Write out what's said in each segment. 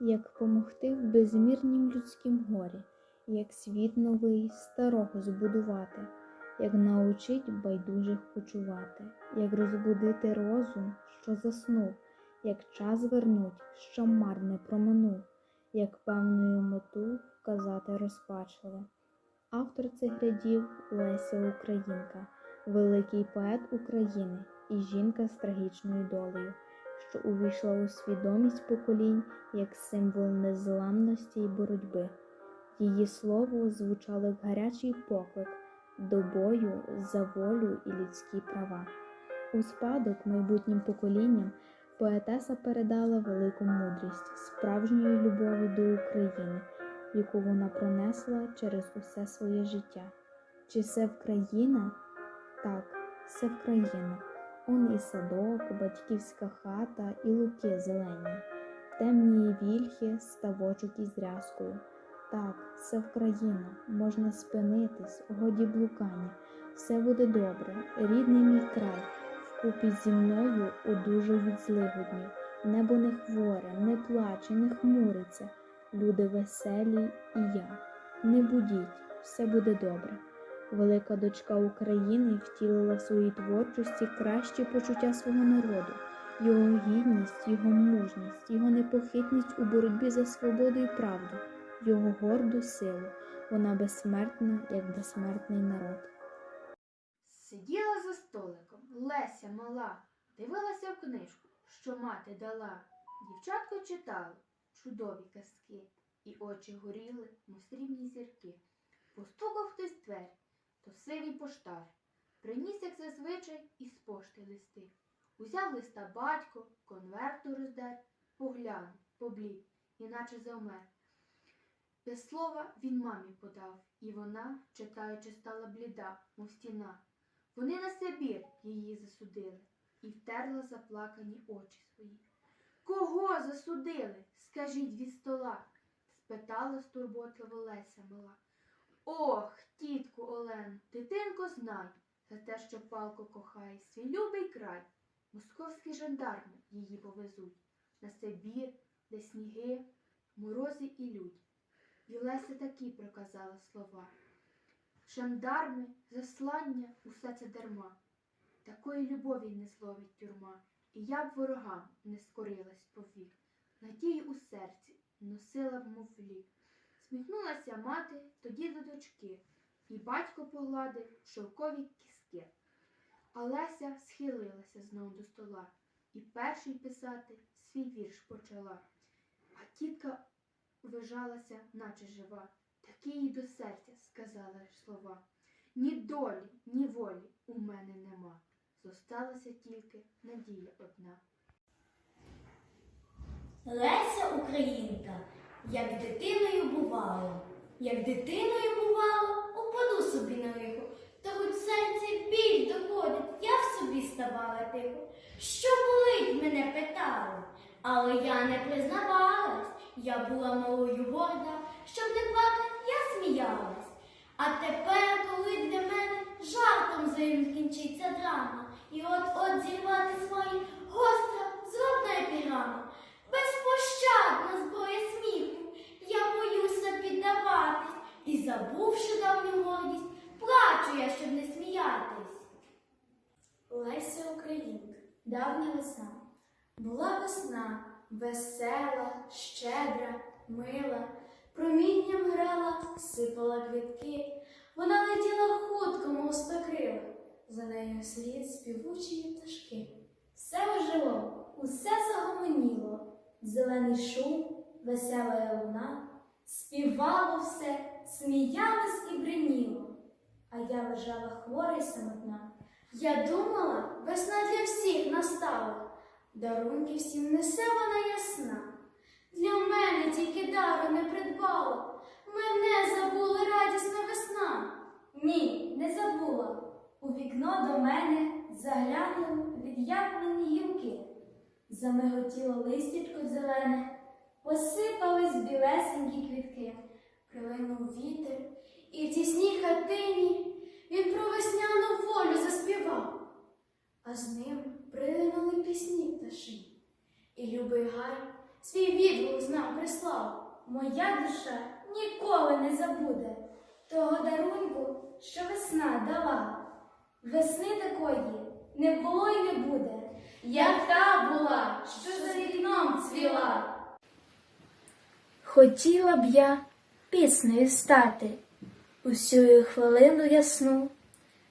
як помогти в безмірнім людськім горі, як світ новий старого збудувати, як научить байдужих почувати, як розбудити розум, що заснув, як час вернуть, що марне проминув, як певною мету вказати розпачливо. Автор цих рядів Леся Українка, великий поет України і жінка з трагічною долею, що увійшла у свідомість поколінь як символ незламності й боротьби. Її слово звучало як гарячий поклик до бою за волю і людські права. У спадок майбутнім поколінням поетеса передала велику мудрість справжньої любові до України, яку вона пронесла через усе своє життя. Чи це Вкраїна? Так, це Вкраїна. Он і садок, батьківська хата, і луки зелені, темні вільхи, ставочок із рязкою. Так, це Вкраїна, можна спинитись, годі блукання, все буде добре, рідний мій край, вкупі зі мною одужав від злигоднів. Небо не хворе, не плаче, не хмуриться, люди веселі і я. Не будіть, все буде добре. Велика дочка України втілила в своїй творчості кращі почуття свого народу, його гідність, його мужність, його непохитність у боротьбі за свободу і правду, його горду силу. Вона безсмертна, як безсмертний народ. Сиділа за столиком, Леся мала, дивилася в книжку, що мати дала. Дівчатко читало чудові казки, і очі горіли, мов срібні зірки. Постукав хтось двері, то сивий поштар. Приніс, як зазвичай, із пошти листи. Узяв листа батько, конверту роздер, поглянув, поблід, іначе завмер. Без слова він мамі подав, і вона, читаючи, стала бліда, мов стіна. Вони на Сибір її засудили і втерла заплакані очі свої. Кого засудили? Скажіть від стола, спитала стурботливо Леся мала. Ох, тітку Олену, дитинко знай, за те, що палко кохає свій любий край. Московські жандарми її повезуть на Сибір, де сніги, морози і лють. І Леся такі проказала слова. Жандарми, заслання, усе це дарма. Такої любові не зловить тюрма, і я б ворогам не скорилась повік. Надію у серці носила б, мов лік. Сміхнулася мати тоді до дочки, і батько погладив шовкові кіски. А Леся схилилася знов до стола і перший писати свій вірш почала. А тітка вижалася, наче жива. Такі їй до серця сказала слова. Ні долі, ні волі у мене нема. Зосталася тільки надія одна. Леся Українка, як дитиною бувало, як дитиною бувало, упаду собі на лихо, та хоч в серці біль доходить, я в собі ставала тихо. Що болить, мене питали, але я не признавалась, я була малою горда, щоб не плакати, я сміялась. А тепер, коли для мене жартом закінчиться драма, і от-от зірвати свої гостра, сміятись. Леся Українка, давня весна. Була весна, весела, щедра, мила, промінням грала, сипала квітки. Вона летіла хутко, мов стокрила, за нею слід співучі пташки. Все ожило, усе загомоніло, зелений шум, весела луна, співало все, сміялось і бриніло. А я лежала хвора й самотна. Я думала, весна для всіх настала, дарунки всім несе вона ясна. Для мене тільки дару не придбала, мене забула радісна весна. Ні, не забула. У вікно до мене заглянули від'явлені гілки. Замиготіло листячко зелене, посипались білесенькі квітки, прилинув вітер, і в тісній хатині він про весняну волю заспівав, а з ним прилинули пісні пташі, і любий гай свій відгук знав прислав. моя душа ніколи не забуде того дарунку, що весна дала. Весни такої не було й не буде, як та була, що за вікном цвіла. Хотіла б я піснею стати усю хвилину ясну,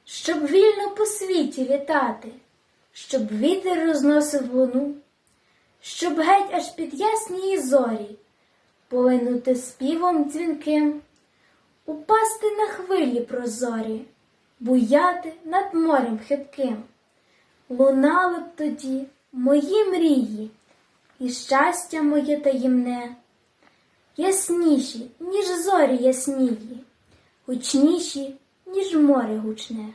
щоб вільно по світі літати, щоб вітер розносив луну, щоб геть аж під ясні зорі полинути співом дзвінким, упасти на хвилі прозорі, буяти над морем хитким. Лунали б тоді мої мрії, і щастя моє таємне, ясніші, ніж зорі яснії, гучніші, ніж море гучне.